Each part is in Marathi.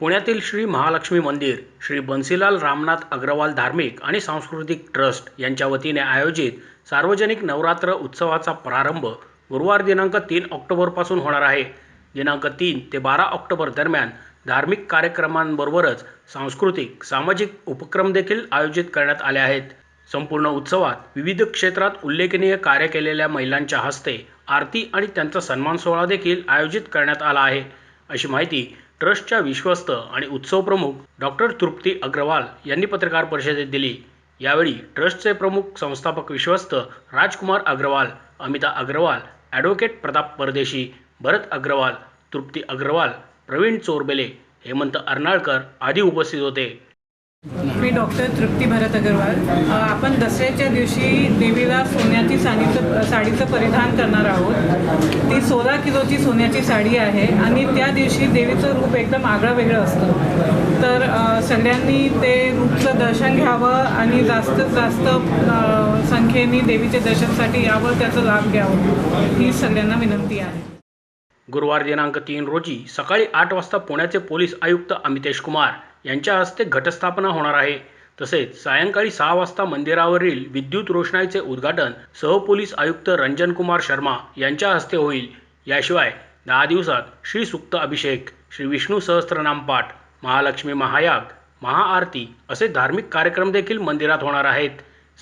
पुण्यातील श्री महालक्ष्मी मंदिर श्री बन्सीलाल रामनाथ अग्रवाल धार्मिक आणि सांस्कृतिक ट्रस्ट यांच्या वतीने आयोजित सार्वजनिक नवरात्र उत्सवाचा प्रारंभ गुरुवार दिनांक तीन ऑक्टोबरपासून होणार आहे. दिनांक तीन ते बारा ऑक्टोबर दरम्यान धार्मिक कार्यक्रमांबरोबरच सांस्कृतिक सामाजिक उपक्रम देखील आयोजित करण्यात आले आहेत. संपूर्ण उत्सवात विविध क्षेत्रात उल्लेखनीय कार्य केलेल्या महिलांच्या हस्ते आरती आणि त्यांचा सन्मान सोहळा देखील आयोजित करण्यात आला आहे. अशी माहिती ट्रस्टच्या विश्वस्त आणि उत्सव प्रमुख डॉक्टर तृप्ती अग्रवाल यांनी पत्रकार परिषदेत दिली. यावेळी ट्रस्टचे प्रमुख संस्थापक विश्वस्त राजकुमार अग्रवाल अमिता अग्रवाल ॲडव्होकेट प्रताप परदेशी भरत अग्रवाल तृप्ती अग्रवाल प्रवीण चोरबेले हेमंत अर्नाळकर आदी उपस्थित होते. मी डॉक्टर तृप्ती भरत अग्रवाल. आपण दसऱ्याच्या दिवशी देवीला सोन्याची साडीचं साडीचं परिधान करणार आहोत. ती सोळा किलोची सोन्याची साडी आहे आणि त्या दिवशी देवीचं रूप एकदम आगळं वेगळं असतं. तर सगळ्यांनी ते रूपचं दर्शन घ्यावं आणि जास्तीत जास्त संख्येने देवीच्या दर्शनसाठी यावं त्याचा लाभ घ्यावं ही सगळ्यांना विनंती आहे. गुरुवार दिनांक तीन रोजी सकाळी आठ वाजता पुण्याचे पोलीस आयुक्त अमितेश कुमार यांच्या हस्ते घटस्थापना होणार आहे. तसेच सायंकाळी सहा वाजता मंदिरावरील विद्युत रोषणाईचे उद्घाटन सहपोलीस आयुक्त रंजन कुमार शर्मा यांच्या हस्ते होईल. याशिवाय दहा दिवसात श्री सुक्त अभिषेक श्री विष्णू सहस्त्रनाम पाठ महालक्ष्मी महायाग महाआरती असे धार्मिक कार्यक्रम देखील मंदिरात होणार आहेत.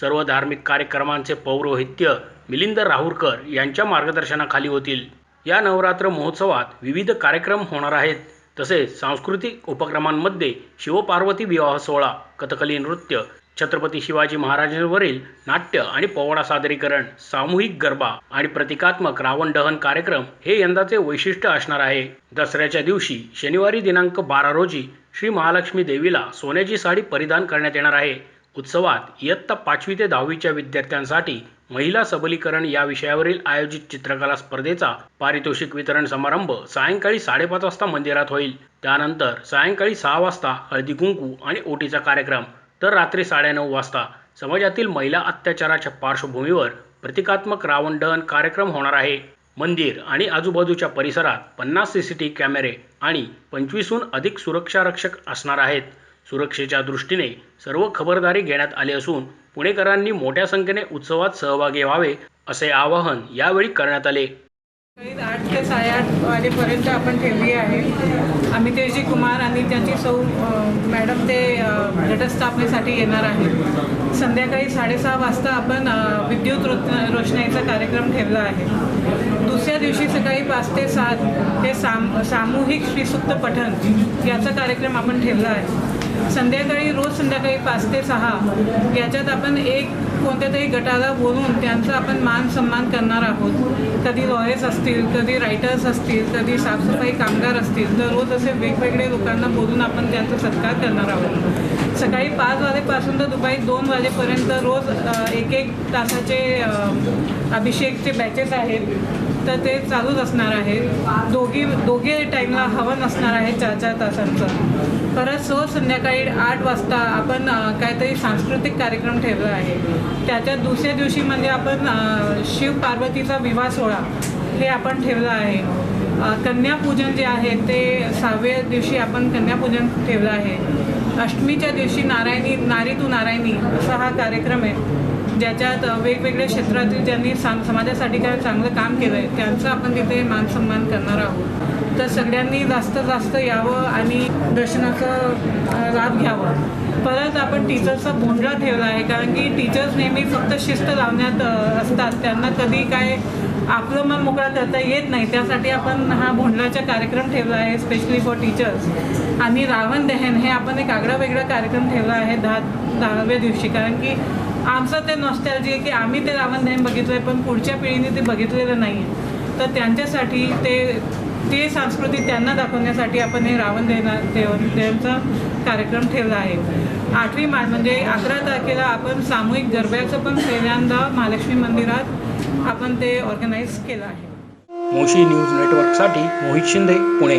सर्व धार्मिक कार्यक्रमांचे पौरोहित्य मिलिंद राहुरकर यांच्या मार्गदर्शनाखाली होतील. या नवरात्र महोत्सवात विविध कार्यक्रम होणार आहेत. तसेच सांस्कृतिक उपक्रमांमध्ये शिवपार्वती विवाह सोहळा कथकली नृत्य छत्रपती शिवाजी महाराजांवरील नाट्य आणि पोवाडा सादरीकरण सामूहिक गरबा आणि प्रतिकात्मक रावण दहन कार्यक्रम हे यंदाचे वैशिष्ट्य असणार आहे. दसऱ्याच्या दिवशी शनिवारी दिनांक बारा रोजी श्री महालक्ष्मी देवीला सोन्याची साडी परिधान करण्यात येणार आहे. उत्सवात इयत्ता पाचवी ते दहावीच्या विद्यार्थ्यांसाठी महिला सबलीकरण या विषयावरील आयोजित चित्रकला स्पर्धेचा पारितोषिक वितरण समारंभ सायंकाळी साडेपाच वाजता मंदिरात होईल. त्यानंतर सायंकाळी सहा वाजता हळदी कुंकू आणि ओटीचा कार्यक्रम तर रात्री साडेनऊ वाजता समाजातील महिला अत्याचाराच्या पार्श्वभूमीवर प्रतिकात्मक रावण दहन कार्यक्रम होणार आहे. मंदिर आणि आजूबाजूच्या परिसरात पन्नास सीसीटीव्ही कॅमेरे आणि पंचवीसहून अधिक सुरक्षा रक्षक असणार आहेत. सुरक्षेच्या दृष्टीने सर्व खबरदारी घेण्यात आली असून पुणेकरांनी मोठ्या संख्येने उत्सवात सहभागी व्हावे असे आवाहन यावेळी करण्यात आले. आठ ते साडेआठ वाजेपर्यंत आपण ठेवली आहे. अमितेशजी कुमार आणि त्यांची सौ मॅडम ते घटस्थापनेसाठी येणार आहे संध्याकाळी साडेसहा वाजता आपण विद्युत रो रोषणाईचा कार्यक्रम ठेवला आहे. दुसऱ्या दिवशी सकाळी पाच ते सात हे साम सामूहिक श्रीसुक्त पठण याचा कार्यक्रम आपण ठेवला आहे. संध्याकाळी रोज संध्याकाळी पाच ते सहा याच्यात आपण एक कोणत्या तरी गटाला बोलून त्यांचा आपण मान सन्मान करणार आहोत. कधी लॉयर्स असतील कधी रायटर्स असतील कधी साफसफाई कामगार असतील तर रोज असे वेगवेगळे लोकांना बोलून आपण त्यांचा सत्कार करणार आहोत. सकाळी पाच वाजेपासून तर दुपारी दोन वाजेपर्यंत रोज एक एक तासाचे अभिषेकचे बॅचेस आहेत. तर ते चालूच असणार आहे. दोघी दोघे टाईमला हवन असणार आहे चार चार तासांचं. परत सो संध्याकाळी आठ वाजता आपण काहीतरी सांस्कृतिक कार्यक्रम ठेवला आहे. त्याच्या दुसऱ्या दिवशी म्हणजे आपण शिव पार्वतीचा विवाह सोहळा हे आपण ठेवलं आहे. कन्यापूजन जे आहे ते सहाव्या दिवशी आपण कन्यापूजन ठेवलं आहे. अष्टमीच्या दिवशी नारायणी नारी तू नारायणी असा हा कार्यक्रम आहे. ज्याच्यात वेगवेगळ्या क्षेत्रातील ज्यांनी साम समाजासाठी काय चांगलं काम केलं आहे त्यांचं आपण तिथे मान सन्मान करणार आहोत. तर सगळ्यांनी जास्त जास्त यावं आणि दर्शनाचं लाभ घ्यावा. परत आपण टीचर्सचा भोंडला ठेवला आहे कारण की टीचर्स नेहमी फक्त शिस्त लावण्यात असतात. त्यांना कधी काय आपलं मन मोकळा करता येत नाही त्यासाठी आपण हा भोंडलाचा कार्यक्रम ठेवला आहे स्पेशली फॉर टीचर्स आणि रावण दहन हे आपण एक आगळा वेगळा कार्यक्रम ठेवला आहे दहा दहाव्या दिवशी कारण की आमचं ते नॉस्टॅल्जी आहे की आम्ही ते रावण दहन बघितलं आहे पण पुढच्या पिढीने ते बघितलेलं नाही आहे तर त्यांच्यासाठी ते ते संस्कृती त्यांना दाखवण्यासाठी आपण हे रावण दहन देवचा कार्यक्रम ठेवला आहे. आठवी मार्च म्हणजे अकरा तारखेला आपण सामूहिक गरब्याचं पण पहिल्यांदा महालक्ष्मी मंदिरात आपण ते ऑर्गनाईज केलं आहे. मोशी न्यूज नेटवर्कसाठी मोहित शिंदे पुणे.